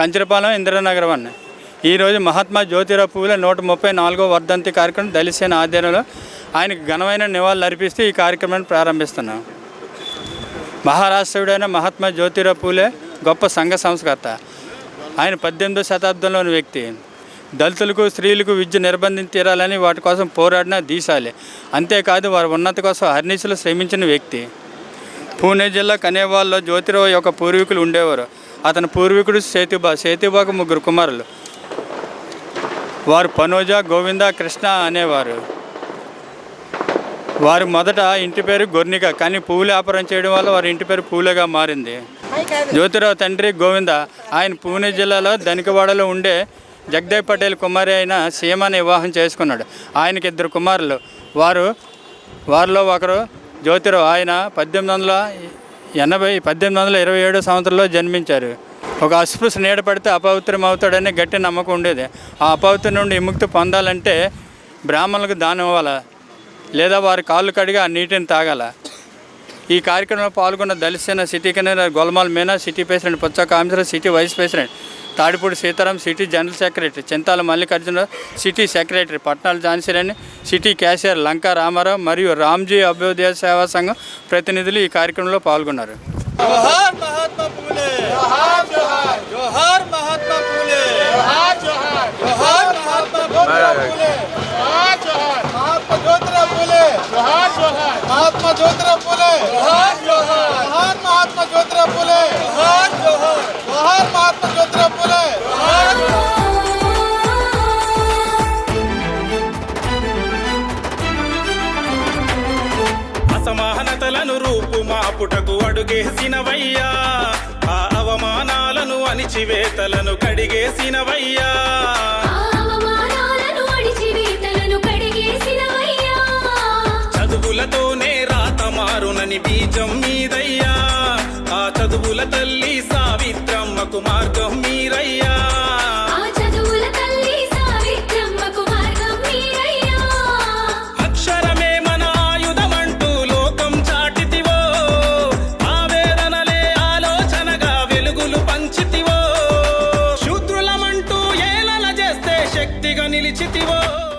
కంచరపాలెం ఇంద్రనగరం అన్న. ఈరోజు మహాత్మా జ్యోతిరావు పూలే నూట ముప్పై నాలుగో వర్ధంతి కార్యక్రమం దళిసేన ఆధ్వర్యంలో ఆయనకు ఘనమైన నివాళులు అర్పిస్తూ ఈ కార్యక్రమాన్ని ప్రారంభిస్తున్నాం. మహారాష్ట్రుడైన మహాత్మా జ్యోతిరావు పూలే గొప్ప సంఘ సంస్కర్త. ఆయన పద్దెనిమిదో శతాబ్దంలోని వ్యక్తి. దళితులకు స్త్రీలకు విద్య నిర్బంధించి తీరాలని వాటి కోసం పోరాడిన దీశాలి. అంతేకాదు వారి ఉన్నతి కోసం హర్నిశలు శ్రమించిన వ్యక్తి. పూణే జిల్లా కనేవాల్లో జ్యోతిరావు యొక్క పూర్వీకులు ఉండేవారు. అతని పూర్వీకుడు సేతుబా సేతుబాకు ముగ్గురు కుమారులు. వారు పనోజ గోవింద కృష్ణ అనేవారు. వారు మొదట ఇంటి పేరు గొర్నిక కానీ పువ్వులు వ్యాపారం చేయడం వల్ల వారి ఇంటి పేరు పూలగా మారింది. జ్యోతిరావు తండ్రి గోవింద ఆయన పూణే జిల్లాలో ధనికవాడలో ఉండే జగదేవ్ పటేల్ కుమారి అయిన సీమని వివాహం చేసుకున్నాడు. ఆయనకి ఇద్దరు కుమారులు. వారు వారిలో ఒకరు జ్యోతిరావు ఆయన పద్దెనిమిది వందల ఎనభై పద్దెనిమిది వందల ఇరవై ఏడో సంవత్సరంలో జన్మించారు. ఒక అస్పృశ నీడ పడితే అపవిత్రం అవుతాడని గట్టి నమ్మకం ఉండేది. ఆ అపవిత్రం నుండి విముక్తి పొందాలంటే బ్రాహ్మణులకు దానం ఇవ్వాలా? లేదా వారి కాళ్ళు కడిగి ఆ నీటిని తాగాల? ఈ కార్యక్రమంలో పాల్గొన్న Dalitsena city convenor Golmal Meena city president Puchcha Kameshwara city vice president Tadipudi Sitaram city general secretary Chintala Mallikarjuna city secretary Patnala Jhansirani city cashier Lanka Ramarao మరియు రామ్జీ అభ్యుదయ సేవా సంఘం ప్రతినిధులు ఈ కార్యక్రమంలో పాల్గొన్నారు. జ్యోతిరావు పూలే జ్యోతిరావు పూలే అసమానతలను రూపుమాపుటకు అడుగేసినవయ్యా. ఆ అవమానాలను అణిచివేతలను కడిగేసినవయ్యా. చదువులతోనే రాత మారునని బీజం మీదయ్యా. ఆ చదువుల తల్లి నిలిచితివో.